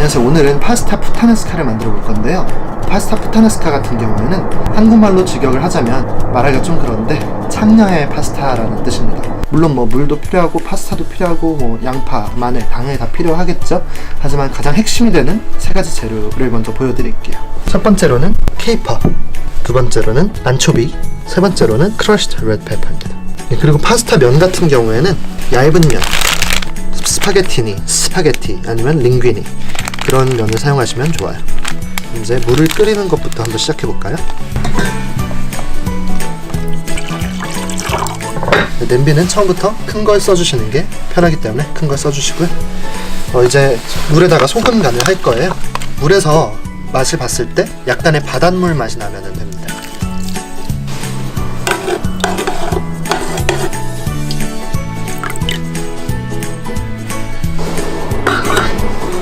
안녕하세요. 오늘은 파스타 푸타네스카를 만들어 볼 건데요. 파스타 푸타네스카 같은 경우에는 한국말로 직역을 하자면 말하기가 좀 그런데 창녀의 파스타라는 뜻입니다. 물론 뭐 물도 필요하고 파스타도 필요하고 뭐 양파, 마늘, 당연히 다 필요하겠죠. 하지만 가장 핵심이 되는 세 가지 재료를 먼저 보여드릴게요. 첫 번째로는 케이퍼, 두 번째로는 안초비, 세 번째로는 크러쉬드 레드페퍼입니다. 예, 그리고 파스타 면 같은 경우에는 얇은 면, 스파게티니, 스파게티 아니면 링귀니 그런 면을 사용하시면 좋아요. 이제 물을 끓이는 것부터 한번 시작해 볼까요? 냄비는 처음부터 큰 걸 써주시는 게 편하기 때문에 큰 걸 써주시고요. 어, 이제 물에다가 소금 간을 할 거예요. 물에서 맛을 봤을 때 약간의 바닷물 맛이 나면 됩니다.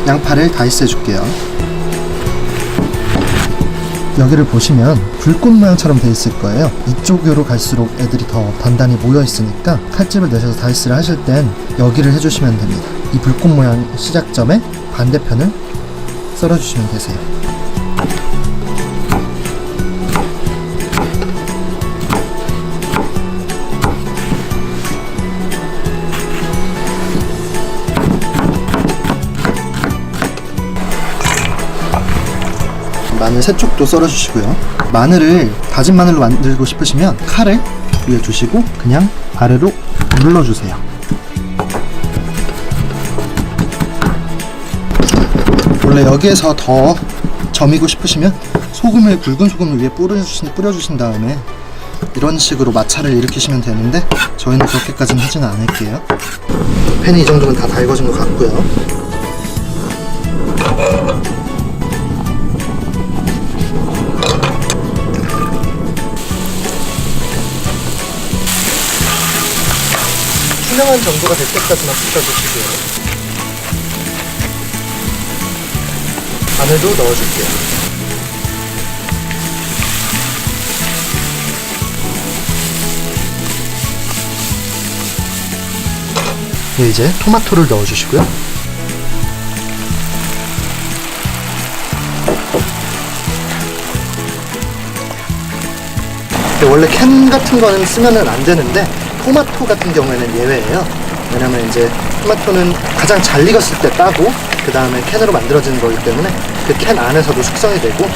양파를 다이스 해줄게요. 여기를 보시면 불꽃 모양처럼 돼 있을 거예요. 이쪽으로 갈수록 애들이 더 단단히 모여 있으니까 칼집을 내셔서 다이스를 하실 땐 여기를 해주시면 됩니다. 이 불꽃 모양 시작점에 반대편을 썰어주시면 되세요. 마늘 세 쪽도 썰어주시고요. 마늘을 다진 마늘로 만들고 싶으시면 칼을 위에 두시고 그냥 아래로 눌러주세요. 원래 여기에서 더 점이고 싶으시면 소금을 굵은 소금을 위에 뿌려주신, 뿌려주신 다음에 이런 식으로 마찰을 일으키시면 되는데 저희는 그렇게까지는 하지는 않을게요. 팬이 이 정도면 다 달궈진 것 같고요. 투명한 정도가 될 때까지만 볶아주시고요. 마늘도 넣어줄게요. 네, 이제 토마토를 넣어주시고요. 근데 원래 캔 같은 거는 쓰면은 안 되는데 토마토 같은 경우에는 예외예요. 왜냐면 이제 토마토는 가장 잘 익었을 때 따고 그 다음에 캔으로 만들어지는 거기 때문에 그 캔 안에서도 숙성이 되고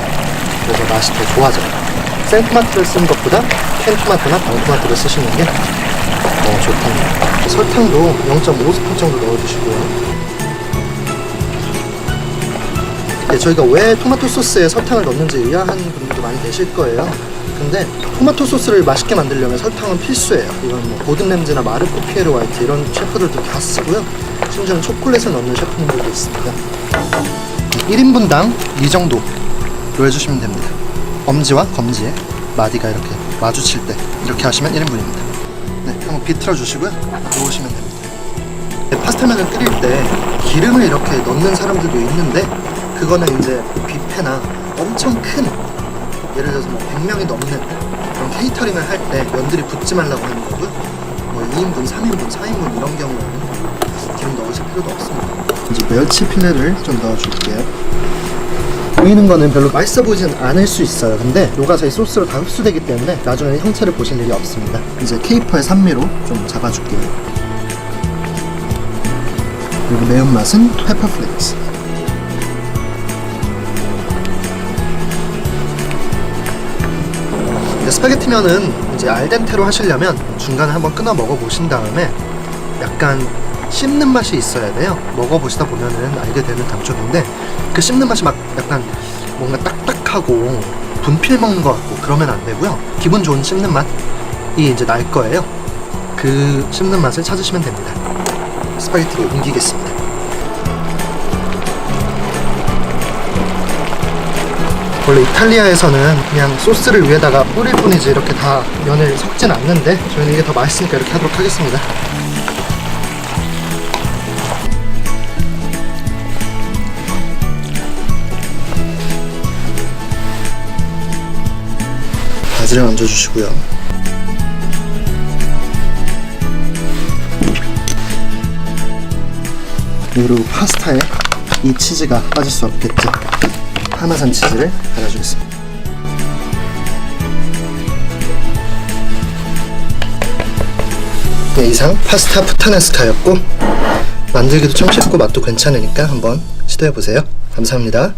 그래서 맛이 더 좋아져요. 생토마토를 쓰는 것보다 캔 토마토나 방토마토를 쓰시는 게더 좋답니다. 설탕도 0.5스푼 정도 넣어주시고요. 네, 저희가 왜 토마토 소스에 설탕을 넣는지 의아한 분들도 많이 계실 거예요. 근데 토마토 소스를 맛있게 만들려면 설탕은 필수예요. 이건 뭐 고든 램즈나 마르코 피에로 화이트 이런 셰프들도 다 쓰고요. 심지어는 초콜릿을 넣는 셰프님들도 있습니다. 1인분당 이 정도로 해주시면 됩니다. 엄지와 검지에 마디가 이렇게 마주칠 때 이렇게 하시면 1인분입니다. 네, 한번 비틀어 주시고요. 놓으시면 됩니다. 네, 파스타면을 끓일 때 기름을 이렇게 넣는 사람들도 있는데 그거는 이제 뷔페나 엄청 큰 예를 들어서 뭐 100명이 넘는 그런 케이터링을 할 때 면들이 붙지 말라고 하는 거고요. 뭐 2인분, 3인분, 4인분 이런 경우에는 기름 넣으실 필요도 없습니다. 이제 멸치 필레를 좀 넣어줄게요. 보이는 거는 별로 맛있어 보이진 않을 수 있어요. 근데 요가 이 소스로 다 흡수되기 때문에 나중에 형체를 보실 일이 없습니다. 이제 케이퍼의 산미로 좀 잡아줄게요. 그리고 매운맛은 페퍼 플레이스. 스파게티면은 이제 알덴테로 하시려면 중간에 한번 끊어 먹어 보신 다음에 약간 씹는 맛이 있어야 돼요. 먹어 보시다 보면은 알게 되는 감촉인데 그 씹는 맛이 막 약간 뭔가 딱딱하고 분필 먹는 것 같고 그러면 안 되고요. 기분 좋은 씹는 맛이 이제 날 거예요. 그 씹는 맛을 찾으시면 됩니다. 스파게티로 옮기겠습니다. 원래 이탈리아에서는 그냥 소스를 위에다가 뿌릴 뿐이지 이렇게 다 면을 섞진 않는데 저희는 이게 더 맛있으니까 이렇게 하도록 하겠습니다. 바지를 얹어주시고요. 그리고 파스타에 이 치즈가 빠질 수 없겠죠. 파마산 치즈를 발라주겠습니다. 네, 이상 파스타 푸타네스카였고 만들기도 참 쉽고 맛도 괜찮으니까 한번 시도해 보세요. 감사합니다.